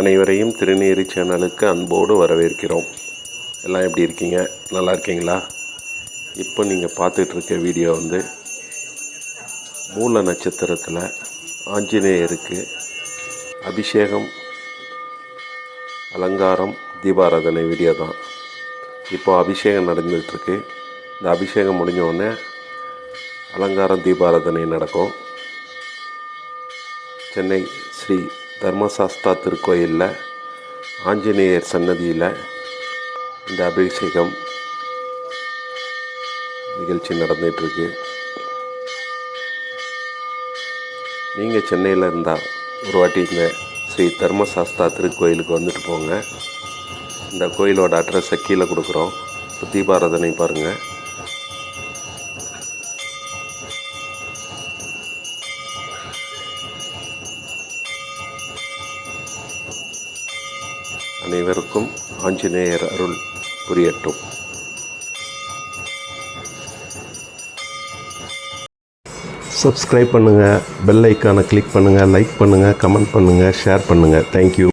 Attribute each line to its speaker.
Speaker 1: அனைவரையும் திருநீரி சேனலுக்கு அன்போடு வரவேற்கிறோம் எல்லாம் எப்படி இருக்கீங்க நல்லா இருக்கீங்களா இப்போ நீங்கள் பார்த்துட்ருக்க வீடியோ வந்து மூல நட்சத்திரத்தில் ஆஞ்சநேயருக்கு அபிஷேகம் அலங்காரம் தீபாராதனை வீடியோ தான் இப்போது அபிஷேகம் நடந்துகிட்ருக்கு இந்த அபிஷேகம் முடிஞ்ச அலங்காரம் தீபாராதனை நடக்கும் சென்னை ஸ்ரீ தர்மசாஸ்தா திருக்கோயிலில் ஆஞ்சநேயர் சன்னதியில் இந்த அபிஷேகம் நிகழ்ச்சி நடந்துகிட்ருக்கு நீங்கள் சென்னையில் இருந்தால் ஒரு வாட்டி இந்த ஸ்ரீ தர்மசாஸ்தா திருக்கோயிலுக்கு வந்துட்டு போங்க இந்த கோயிலோட அட்ரஸை கீழே கொடுக்குறோம் தீபாராதனை பாருங்கள் அனைவருக்கும் ஆஞ்சநேயர் அருள் புரியட்டும் சப்ஸ்கிரைப் பண்ணுங்கள் பெல் ஐக்கானை கிளிக் பண்ணுங்கள் லைக் பண்ணுங்கள் கமெண்ட் பண்ணுங்கள் ஷேர் பண்ணுங்கள் தேங்க்யூ